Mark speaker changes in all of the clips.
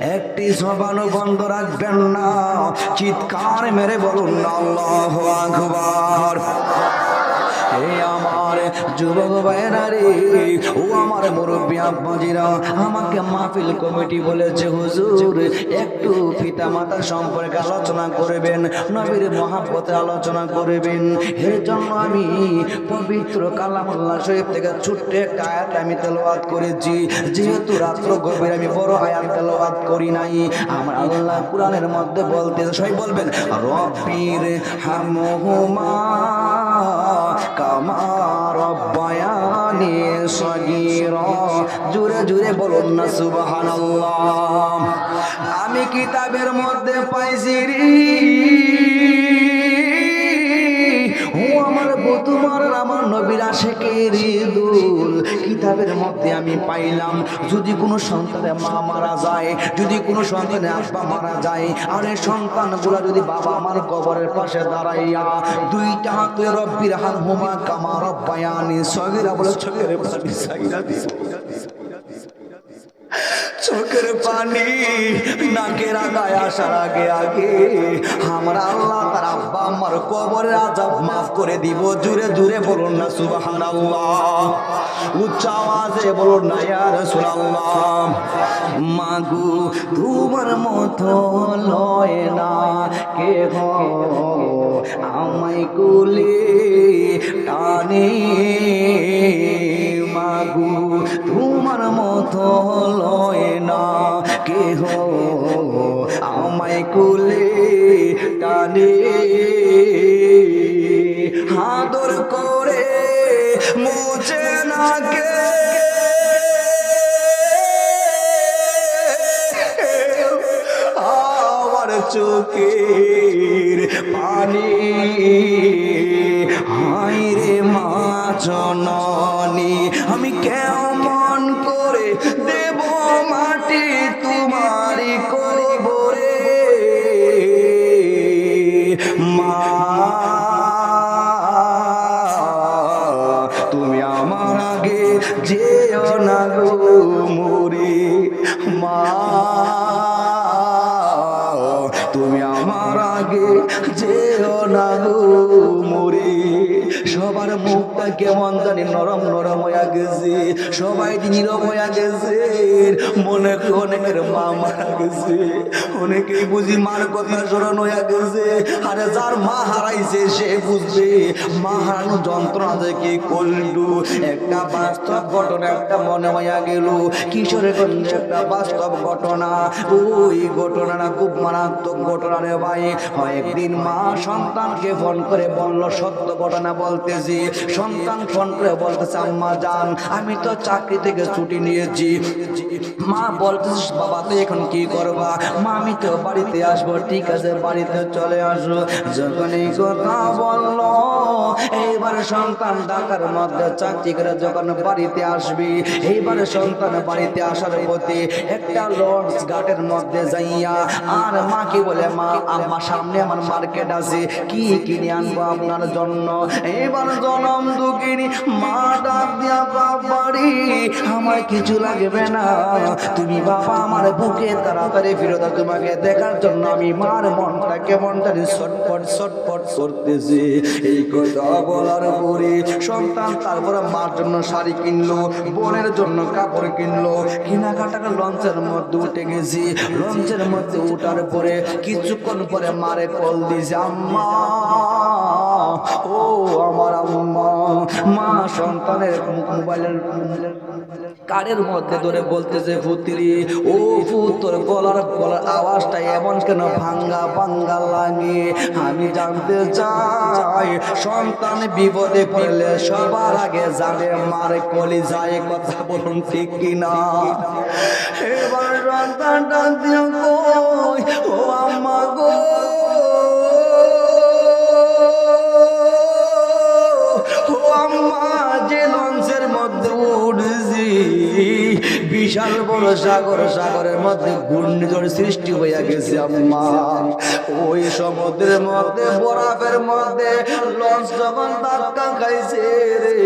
Speaker 1: একটি জবানও বন্ধ রাখবেন না। চিৎকার মেরে বলুন আল্লাহ আকবার। এই আমার যুবক ভাইরা ও আমার মুরব্বী আব্বাজিরা, আমাকে মাহফিল কমিটি বলেছে, হুজুর, একটু পিতা মাতা সম্পর্কে আলোচনা করবেন, নবীর মহাপথে আলোচনা করবেন। এর জন্য আমি পবিত্র কালামুল্লাহ শরীফ থেকে ছোট্ট একটা আয়াত আমি তেলাওয়াত করেছি। যেহেতু রাত্র গভীর আমি বড় আয়াত তেলাওয়াত করি নাই। আমার আল্লাহ কোরআনের মধ্যে বলতে সবাই বলবেন, রব্বির হামহুমা কামার রব্বায়ানি সগীরা। জুরে জুরে বলুন না, সুবহানাল্লাহ। আমি কিতাবের মধ্যে পাইছি রে। ও আমার তোমার দুল কিতাবের মধ্যে আমি পাইলাম, যদি কোনো সন্তানের মা মারা যায়, যদি কোনো সন্তানের আব্বা মারা যায়, আর এই সন্তানগুলো যদি বাবা আমার কবরের পাশে দাঁড়াইয়া দুইটা হাতে রব্বির হান হুমা কামা রব্বায়ানি, সগিরা বলে চোখের পানি চোখের পানি নাকের আগায় আসার আগে আগে আমার আল্লাহ তার আব্বা, আমার কবরের আজাব মাফ করে দিব। জুড়ে জুড়ে বলুন না সুবাহান উচ্চ আওয়াজে বলুন না ইয়ার সুনাল্লাহ মাগু, তোমার মতো লয় না কে আমায় কুলে টানে মাগু তোমার মতো লয় না। কেহ আমায় কুলে টানে। হাদর করে মুছে না কে আমার চোখের পানি। হাই রে মা জননী, আমি কেমন সবাই নীরব হয়ে গেছে। মনে অনেকের মা মারা গেছে। অনেকেই বুঝি মার কথা স্মরণ হয়ে গেছে। আরে যার মা হারাইছে, সে বুঝবে। মা হারানো যন্ত্রণা যে কি করলু একটা বাস্তব ঘটনা একটা মনে হইয়া গেল। কিশোরের গঞ্জে একটা বাস্তব ঘটনা। ওই ঘটনাটা খুব মারাত্মক ঘটনা রে ভাই। একদিন মা সন্তানকে ফোন করে বলল, সত্য ঘটনা বলতেছি। সন্তান ফোন করে বলতেছে, আম্মা জান আমি তো চাকরি থেকে ছুটি নিয়েছি। মা বলতেছিস, বাবা, তুই এখন কি করবা? মা, আমি তো বাড়িতে আসব, ঠিক আছে, বাড়িতে চলে আসো যখন এই কথা বলল, এইবার সন্তান ডাকার মধ্যে চাকরি করে যখন বাড়িতে আসবি, এইবারে সন্তান বাড়িতে আসার প্রতি একটা লঞ্চ ঘাটের মধ্যে যাইয়া, আর মা কি বলে, মা আমার সামনে আমার মার্কেট আছে, কি কিনে আনব আপনার জন্য? এইবার জনম দুঃখিনী মা ডাক দিয়া বাড়ি, আমার কিছু লাগবে না। তুমি বাবা আমার বুকে তাড়াতাড়ি ফিরত তোমাকে দেখার জন্য আমি মার মনটা কেমন জানি ছটফট ছটফট করতেছে। এই কথা বলার পরে সন্তান তারপরে মার জন্য শাড়ি কিনলো, বোনের জন্য কাপড় কিনলো, কেনাকাটা লঞ্চের মধ্যে উঠে গেছি। লঞ্চের মধ্যে উঠার পরে কিছুক্ষণ পরে মারে কল দিয়েছে আম্মা, ও আমার আম্মা, মা সন্তানের মোবাইলের কারের মধ্যে ধরে বলতেছে পুত্রি ও পুত তোর গলার গলার আওয়াজটা এমন কেন ভাঙ্গা ভাঙ্গা লাগে? আমি জানতে চাই, সন্তান বিপদে পড়লে সবার আগে জানে মারে কলি যায় কথা বলুন ঠিক কিনা? এবার সন্তানটা দিয়ে কই, ও আম্মা গো বিশাল বড় সাগর, সাগরের মধ্যে ঘূর্ণিঝড় সৃষ্টি হইয়া গেছে আম্মা। ওই সমুদ্রের মধ্যে, বরফের মধ্যে লঞ্চ যখন ধাক্কা খাইছে রে,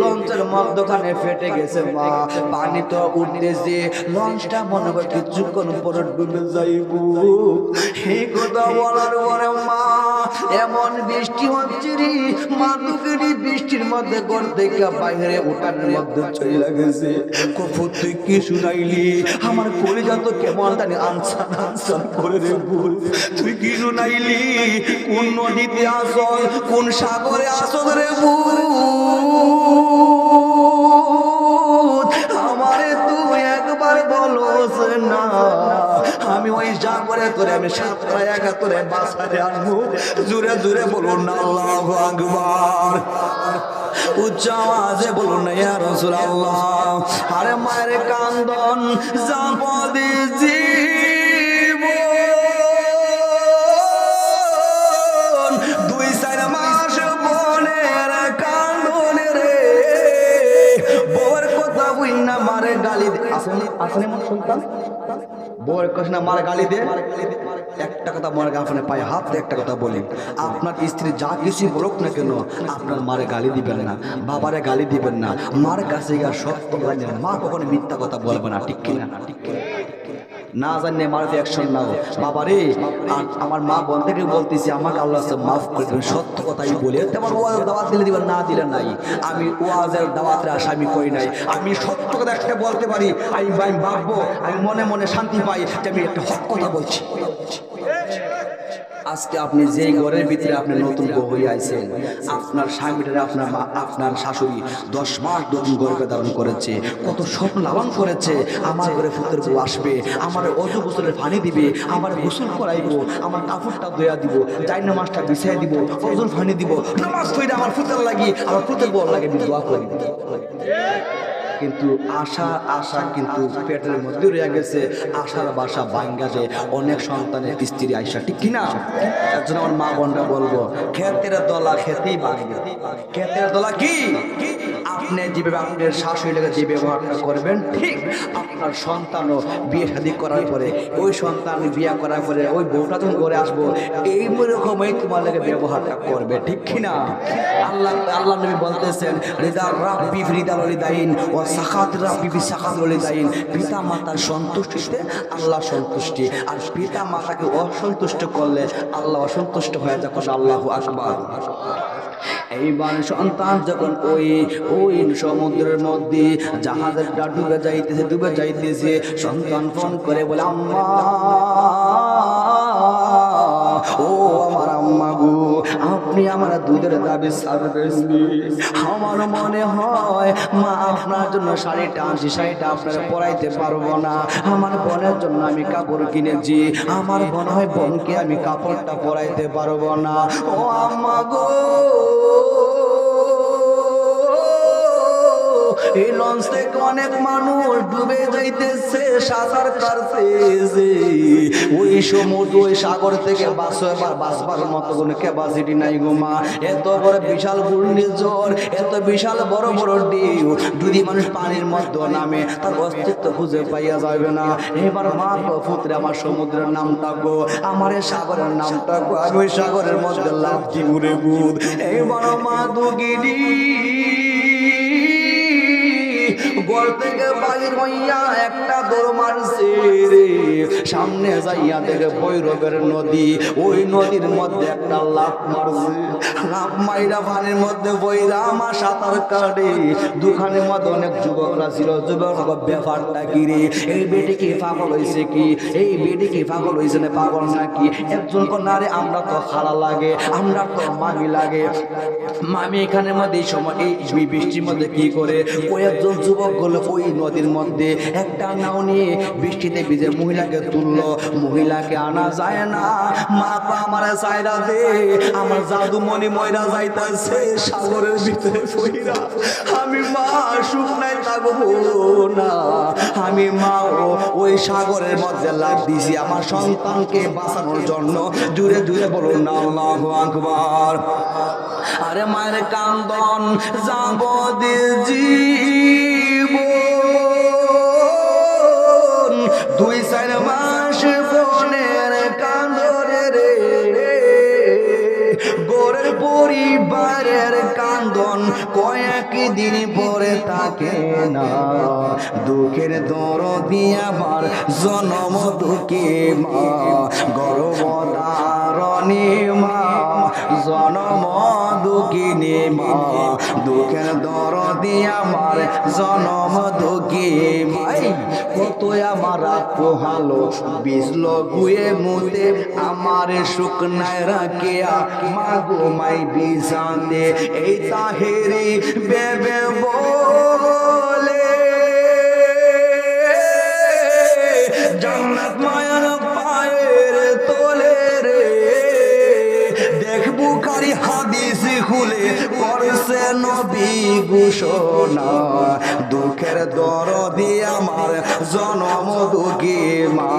Speaker 1: লঞ্চের মধ্যখানে ফেটে গেছে মা। পানি তো উঠতেছে, লঞ্চটা মনে হয় কিছুক্ষণ পরে ডুবে যাইব। এই কথা বলার পরে মা, এমন বৃষ্টি হচ্ছে রে মানুষেরই বৃষ্টির মধ্যে ঘর থেকে বাইরে উঠানের মধ্যে চলে গেছে। কফু তুই কি শুনাইলি। আমার কলিজা তো কেমন জানি আনসান আনসান করে রে ভুল। তুই কি শুনাইলি? কোন নদীতে আসল, কোন সাগরে আসল রে ভুল আমারে তুই একবার বলোস না। আমি ওই সাগরে তোরে আমি সাতটা একা তোরে বাসারে আনব। জুড়ে জুড়ে বলুন, আল্লাহ আকবার। উচ্চ আওয়াজে বলুন, ইয়া রাসূলুল্লাহ। আরে মায়ের কান্দন দুই চার মাস রে। কথা মারে আসলে আসলে সন্তান বউয়ের কথা মার গালি দে। একটা কথা মার গাফনে পায়ে হাত একটা কথা বলি। আপনার স্ত্রী যা কিছু বলুক না কেন, আপনার মারে গালি দিবেন না, বাবারে গালি দিবেন না। মার কাছে গিয়ে সত্য মা কখনো মিথ্যা কথা বলবে না ঠিক কিনা না, ঠিক কিনা? না জানিয়ে মারুফি অ্যাকশন নাও। বাবা রে আর আমার মা বোন থেকে বলতেছি, আমাকে আল্লাহ মাফ করে দেবেন, সত্য কথাই বলি। তেমন ওয়াজের দাওয়াত দিলে দিবেন, না দিলে নাই। আমি ওয়াজের দাওয়াতের আশা আমি করি নাই। আমি সত্য কথা একটা বলতে পারি, আমি ভাই ভাববো, আমি মনে মনে শান্তি পাই যে আমি একটা হক কথা বলছি। আজকে আপনি যেই ঘরের ভিতরে আপনি নতুন বউ হয়ে আইছেন, আপনার স্বামীটারে আপনার মা, আপনার শাশুড়ি দশ মাস নতুন গর্ভে ধারণ করেছে, কত স্বপ্ন লালন করেছে, আমার ঘরে ফুতের বউ আসবে, আমার অজু গোসলের পানি দিবে, আমার গোসল করাইব, আমার কাপড়টা দয়া দিব চাই নামাজটা বিছাই দিব, অজুর পানি দিব, নামাজ আমার ফুতের লাগি, আমার ফুতের বউ লাগে দোয়া করি। কিন্তু আশা আশা কিন্তু পেটের মধ্যে রয়ে গেছে। আশার বাসা যায়। অনেক সন্তানের স্ত্রী আইসা ঠিক কিনা? তার জন্য আমার মা বোনরা বলব, ক্ষেতের দলা খেতেই ভাঙবে। ক্ষেতের দলা কি? আপনি যেভাবে আপনার শাশুড়িকে যে ব্যবহারটা করবেন, ঠিক আপনার সন্তানও বিয়ে শাদী করার পরে, ওই সন্তান বিয়ে করার পরে, ওই বউটা যখন করে আসব এই রকমই তোমার লাগে ব্যবহারটা করবে, ঠিক কিনা? আল্লাহ আল্লাহ নবী বলতেছেন রিদার রাব্বি রিদাল লিদাইন ও সাখাত রাব্বি বি সাখাত লিদাইন পিতা মাতার সন্তুষ্টিতে আল্লাহ সন্তুষ্টি। আর পিতা মাতাকে অসন্তুষ্ট করলে আল্লাহ অসন্তুষ্ট হয়ে যখন আল্লাহু আকবার। এইবার সন্তান যখন ওই ওই সমুদ্রের মধ্যে জাহাজেরটা ডুবে যাইতেছে ডুবে যাইতেছে, সন্তান ফোন করে বলে, আম্মা, ও আমার আম্মা গো। আপনি আমার দুধের দাবি সারবেন। আমার মনে হয় মা আপনার জন্য শাড়িটা আনছি, শাড়িটা আপনার পরাইতে পারব না। আমার বোনের জন্য আমি কাপড় কিনেছি, আমার মনে হয় বোনকে আমি কাপড়টা পরাইতে পারব না। ও আম্মা গো। এই লঞ্চ থেকে অনেক মানুষ ডুবে যাইতেছে, সাঁতার কাটতেছে। ওই সমুদ্র, ওই সাগর থেকে বাসো এবার বাসবার মতো কোনো ক্যাপাসিটি নাই গো মা। এত বড় বিশাল ঘূর্ণিঝড়, এত বিশাল বড় বড় ডিউ যদি মানুষ পানির মধ্যে নামে, তার অস্তিত্ব খুঁজে পাইয়া যাবে না। এবার মা পুত্রে, আমার সমুদ্রের নামটা গো, আমার এই সাগরের নামটা গো, আমি ওই সাগরের মধ্যে লাভ ঘুরে বুধ। এইবার মা দুগিরি ঘর থেকে বাহির হইয়া একটা দৌড় মারছে রে সামনে যাইয়া দেখে ভৈরবের নদী। ওই নদীর মধ্যে একটা লাফ মারছে। লাফ মাইরা পানির মধ্যে বইরা আমার সাঁতার কাটে। দোকানের মধ্যে অনেক যুবকরা ছিল। যুবক ব্যাপারটা কি এই বেটি কি পাগল হয়েছে কি? এই বেটি কি পাগল হয়েছে না পাগল নাকি? একজন নারে আমরা তো খালা লাগে, আমরা তো মামি লাগে। মামি এখানের মধ্যে এই সময়, এই বৃষ্টির মধ্যে কি করে? ওই একজন যুবকগুলো ওই নদীর মধ্যে। একটা নাও নিয়ে বৃষ্টিতে ভিজে মহিলাকে তুললো। মহিলাকে আনা যায় না। মা পা আমার সাইরা দে। আমার জাদু মনি ময়রা যাইতাছে সাগরের ভিতরে আমি মা শুকনাই থাকব না। আমি মা ওই সাগরের মধ্যে লাভ দিছি আমার সন্তানকে বাঁচানোর জন্য। দূরে দূরে বলুন না, আল্লাহ আকবার। আরে মায়ের কান্দন যাব কয়েক দিন পরে তাকে না। দুঃখের দর দিয়ে আমার জনম দুঃখী মা। গর্ভধারণী মা। জনম দুঃখিনী মা। দুঃখের দর দিয়ে আমার জনম দুঃখী মাই কত আমার পোহালো বিজল গুয়ে মুতে আমার শুকনায় রাখিয়া। মাগো মাই বিজানে এই তাহেরি বেবে বলে ঘোষণা দুঃখের দরদি আমার জনম দুঃখী মা,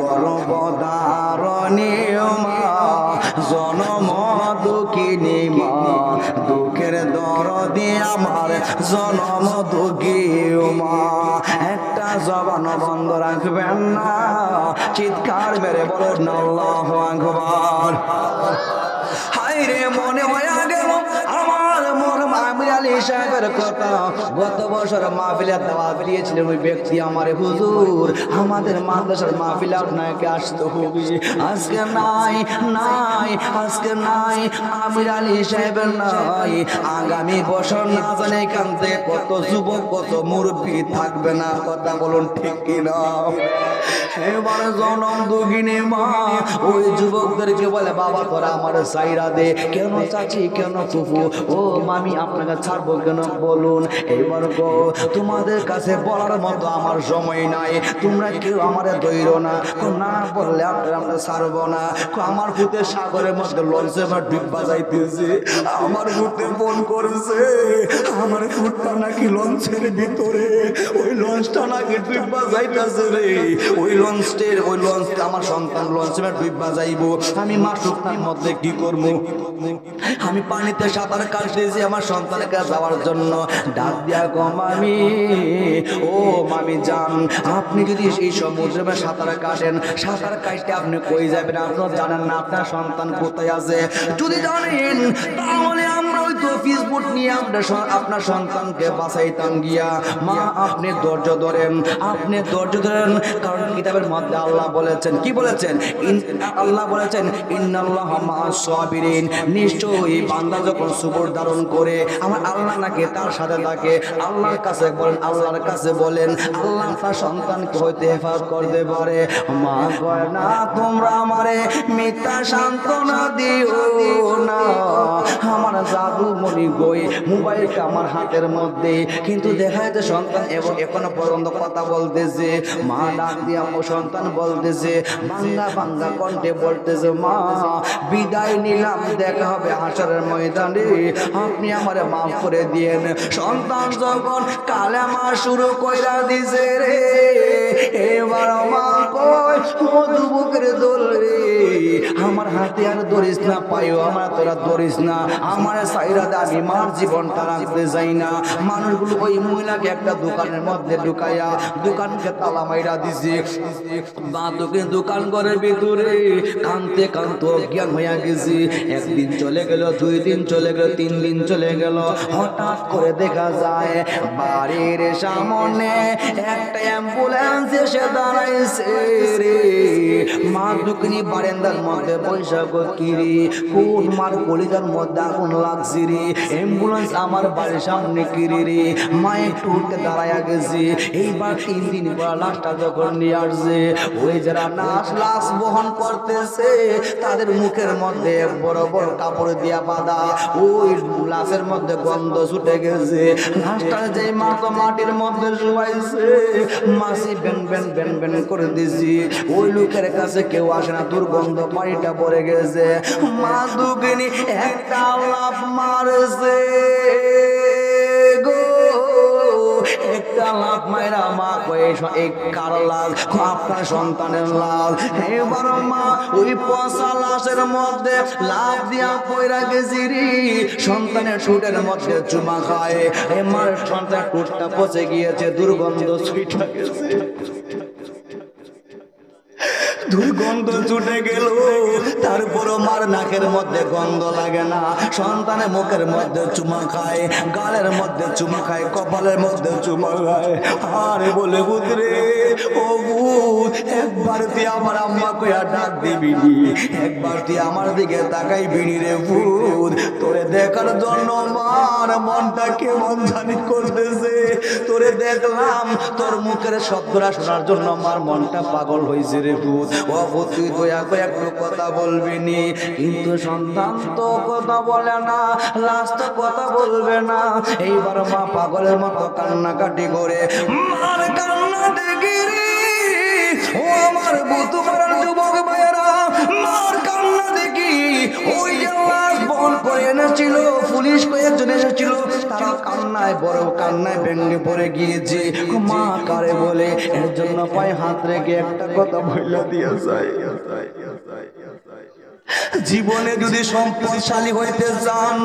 Speaker 1: গর্ভধারণী মা, জনম দুঃখিনী মা, দুঃখের দরদি আমার জনম দুঃখী মা। একটা জবান বন্ধ রাখবেন না, চিৎকার মেরে বলেন আল্লাহু আকবার। হাই রে মনে হয়ে আমার আলী সাহেবের কথা। গত বছর ওই ব্যক্তি হুজুর, আমাদের মাদ্রাসার আপনাকে আসতে হবে। আজকে নাই নাই, আজকে নাই, আমির আলী সাহেবের নাই। আগামী বছর না জানে কানতে কত যুবক, কত মুরব্বী থাকবে না, কথা বলুন ঠিক কিনা? এবার জনম দুগিনী মা, ওই যুবকদেরকে বলে, বাবা, তোরা আমার সাইরা দে। কেন চাচি, কেন ফুফু? ও, মামি আপনাকে ছাড়বো কেন? বলুন এবার গো তোমাদের কাছে বলার মতো আমার সময় নাই। তোমরা কেউ দৈর না না বললে আমরা না। আমার ভূতের সাগরের মধ্যে লঞ্চে আমার ডিব্বা যাইতেছে আমার ভূতে ফোন করেছে। আমার নাকি লঞ্চের ভিতরে, ওই লঞ্চটা নাকি ডিব্বা যাইতেছে রে। ওই লঞ্চের, ওই লঞ্চ, আমার সন্তান লঞ্চে ডিব্বা যাইবো আমি মাসুকটার মধ্যে কি করব? আমি পানিতে সাঁতার কাটতেছি, আমার সন্তানের কাছে যাওয়ার জন্য ডাক দিয়া গো মামি। ও মামি যান আপনি যদি এই সমুদ্রে সাঁতার কাটেন, সাঁতার কাটতে আপনি কই যাবেন? আপনার জানেন না, আপনার সন্তান কোথায় আছে? যদি জানেন, তাহলে নিশ্চয়ই বান্দা যখন সুবর ধারণ করে, আমার আল্লাহ নাকি তার সাথে থাকে। আল্লাহর কাছে বলেন, আল্লাহর কাছে বলেন, আল্লাহ তার সন্তানকে হইতে হেফাজত করতে পারে। মা কয়, না, তোমরা আমারে মিথ্যা সান্ত্বনা দিও না। আমার জাদু মনি গই মোবাইলটা আমার হাতের মধ্যে। কিন্তু দেখা যাচ্ছে সন্তান এবং এখনও পর্যন্ত কথা বলতেছে। মা ডাক দিয়ে আমার সন্তান বলতেছে বাংলা বাংলা কণ্ঠে বলতেছে, মা, বিদায় নিলাম, দেখা হবে হাসরের ময়দানে। আপনি আমারে মাফ করে দিয়েন। সন্তান যখন কালেমা শুরু কইরা দিছে রে, এবার মা কই মধুবুকের দোল রে? আমার হাতে আর ধরিস না পাইও আমার তোরা ধরিস না। আমার সাইরা একটা দোকানের মধ্যে ঢুকাইয়া দোকানকে তালা মাইরা দিছে। দোকান ঘরের ভিতরে একদিন চলে গেল, দুই দিন চলে গেল, তিন দিন চলে গেল। হঠাৎ করে দেখা যায়, বাড়ির সামনে একটা অ্যাম্বুলেন্স এসে দাঁড়াইছে মা দুকনি বারান্দার মধ্যে বৈশাখ কিরি, কোন মার কলিজার মধ্যে আগুন লাগছে? রে। অ্যাম্বুলেন্স আমার বাড়ির সামনে কিরি রে। মা একটু উঠতে দাঁড়াইয়া গেছে। এইবার তিন দিন পর লাশটা যখন নিয়ে আসছে, ওই যারা নাচ লাশ বহন করতেছে, তাদের মুখের মধ্যে বড় বড় কাপড় দিয়া বাঁধা, ওই লাশের মধ্যে গন্ধ ছুটে গেছে। লাশটা যে মা তো মাটির মধ্যে শুয়াইছে, মাসি বেন বেন বেন বেন করে দিছি। ওই লোকের কাছে কেউ আসে না, দুর্গন্ধ পানিটা পড়ে গেছে। মা দুগিনি একটা লাভ গো। একটা লাভ মায়েরা মা কার লাল আপনার সন্তানের লাল মা ওই পচা লাশের মধ্যে লাভ দিয়া কইরা গেছি সন্তানের মধ্যে চুমা খায়। মার সন্তান পচে গিয়েছে, দুর্গন্ধ গেছে। দুই গন্ধ ছুটে গেল। তারপরও মার নাকের মধ্যে গন্ধ লাগে না। সন্তানের মুখের মধ্যে চুমা খায়, গালের মধ্যে চুমা খায়, কপালের মধ্যে চুমা খায়। আরে বলে বুদরে ও বুধ একবার তুই আমার আম্মা কইয়া ডাক দিবি একবার তুই আমার দিকে তাকাই বিনি রে ভূত। তোরে দেখার জন্য মার মনটা কেমন জানি করতেছে। তোরে দেখলাম তোর মুখের শব্দটা শোনার জন্য আমার মনটা পাগল হয়েছে রে ভূত। ও ভূত, তুই দয়া করে একটু কথা বলবি নি কিন্তু সন্তান তো কথা বলে না, লাস্ট কথা বলবে না। এইবার মা পাগলের মতো কান্নাকাটি করে, মার কান্না দেখি ও আমার বুত মারার যুবক ভাইয়েরা, মার কান্না দেখি। ওই করে এনেছিল, পুলিশ এসেছিল বড় কান্নায় ভেঙে পড়ে গিয়েছে। কারে বলে, এর জন্য পায়ে হাত রেখে একটা কথা বইলা দিয়ে জীবনে যদি সম্পদশালী হইতে চান,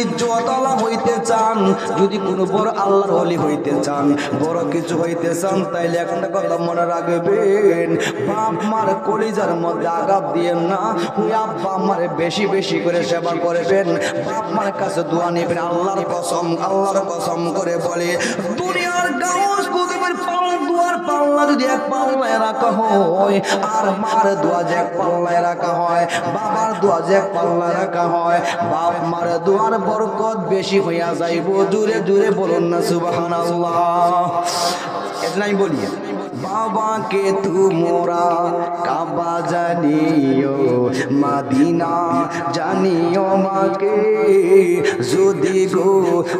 Speaker 1: ইজ্জতওয়ালা হইতে চান, যদি কোনো বড় আল্লাহর ওলি হইতে চান, বড় কিছু হইতে চান, তাইলে একটা কথা মনে রাখবেন, বাপ মার কলিজার মধ্যে আঘাত দিয়েন না, ওই আব্বা আমারে বেশি বেশি করে সেবা করবেন, বাপ মার কাছে দোয়া নেবেন, আল্লাহর কসম আল্লাহর কসম করে বলে, দুনিয়ার গাউস পাল্লা যদি এক পাল্লায় রাখা হয়, আর মার দোয়া যে এক পাল্লায় রাখা হয়, বাবার দোয়া যে এক পাল্লায় রাখা হয়, বাপ মার দোয়ার বরকত বেশি হইয়া যাইব। দূরে দূরে বলুন না, সুবহানাল্লাহ। এটা আমি বলি বাবাকে তোমরা কাবা জানিও, মাদিনা জানিও মাকে। যদি গো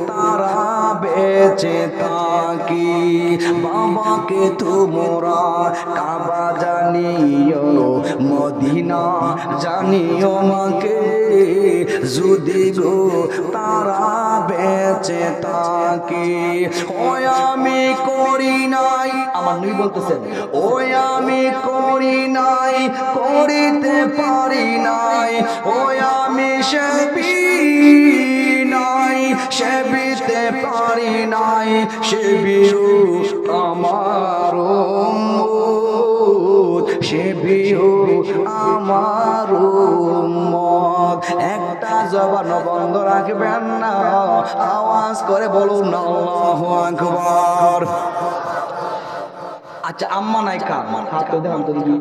Speaker 1: তারা বেঁচে থাকি, বাবাকে তোমরা কাবা জানিও, মদিনা জানিও মাকে। যদি গো তারা বেঁচে থাকি। ওই আমি করি নাই। আমার নই বলতেছেন। ওই আমি করি নাই, করিতে পারি নাই। ওই আমি সেবি নাই, সেবিতে পারি নাই। আমার সেবিও আমার একটা জবান বন্ধ রাখবেন না। আওয়াজ করে বলুন আকবার। আচ্ছা আম্মা নাই কা হাত দেখি